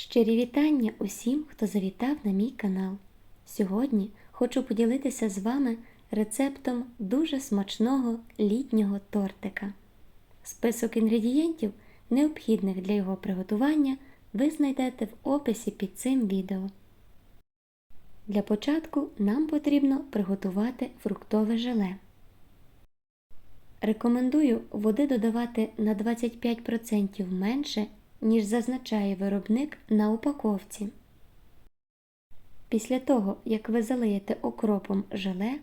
Щирі вітання усім, хто завітав на мій канал. Сьогодні хочу поділитися з вами рецептом дуже смачного літнього тортика. Список інгредієнтів, необхідних для його приготування, ви знайдете в описі під цим відео. Для початку нам потрібно приготувати фруктове желе. Рекомендую води додавати на 25% менше, ніж зазначає виробник на упаковці. Після того, як ви залиєте окропом желе,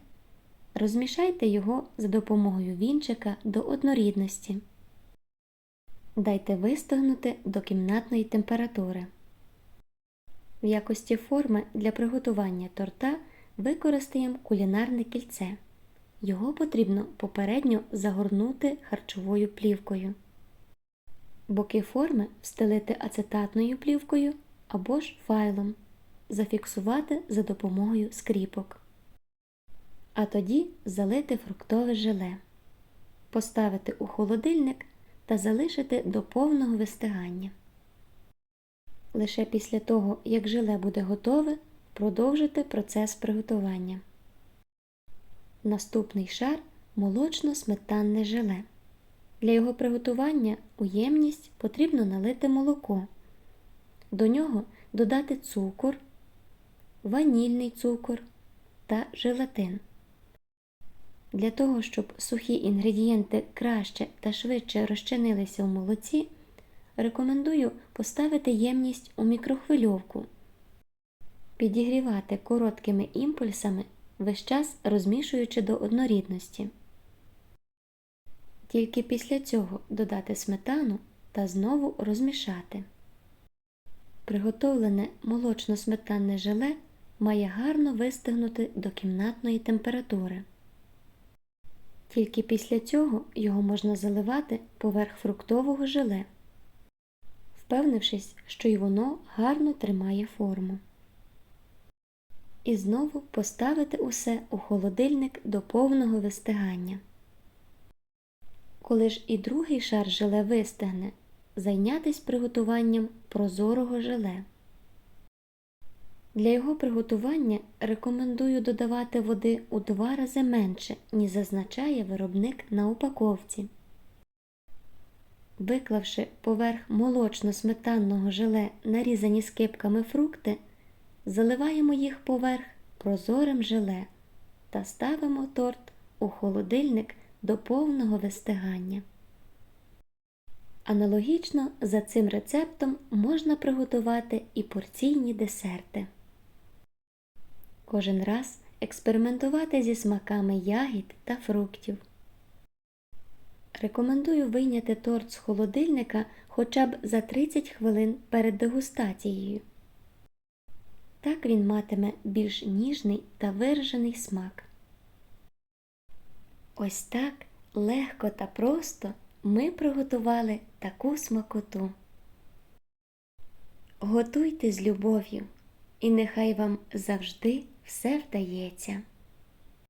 розмішайте його за допомогою вінчика до однорідності. Дайте вистигнути до кімнатної температури. В якості форми для приготування торта використаємо кулінарне кільце. Його потрібно попередньо загорнути харчовою плівкою. Боки форми встелити ацетатною плівкою або ж файлом, зафіксувати за допомогою скріпок. А тоді залити фруктове желе, поставити у холодильник та залишити до повного вистигання. Лише після того, як желе буде готове, продовжити процес приготування. Наступний шар молочно-сметанне желе. Для його приготування у ємність потрібно налити молоко. До нього додати цукор, ванільний цукор та желатин. Для того, щоб сухі інгредієнти краще та швидше розчинилися в молоці, рекомендую поставити ємність у мікрохвильовку, підігрівати короткими імпульсами весь час розмішуючи до однорідності. Тільки після цього додати сметану та знову розмішати. Приготовлене молочно-сметанне желе має гарно вистигнути до кімнатної температури. Тільки після цього його можна заливати поверх фруктового желе, впевнившись, що й воно гарно тримає форму. І знову поставити усе у холодильник до повного вистигання. Коли ж і другий шар желе вистигне, зайнятись приготуванням прозорого желе. Для його приготування рекомендую додавати води у два рази менше, ніж зазначає виробник на упаковці. Виклавши поверх молочно-сметанного желе нарізані скипками фрукти, заливаємо їх поверх прозорим желе та ставимо торт у холодильник до повного вистигання. Аналогічно за цим рецептом можна приготувати і порційні десерти. Кожен раз експериментувати зі смаками ягід та фруктів. Рекомендую вийняти торт з холодильника хоча б за 30 хвилин перед дегустацією. Так він матиме більш ніжний та виражений смак. Ось так легко та просто ми приготували таку смакоту. Готуйте з любов'ю, і нехай вам завжди все вдається.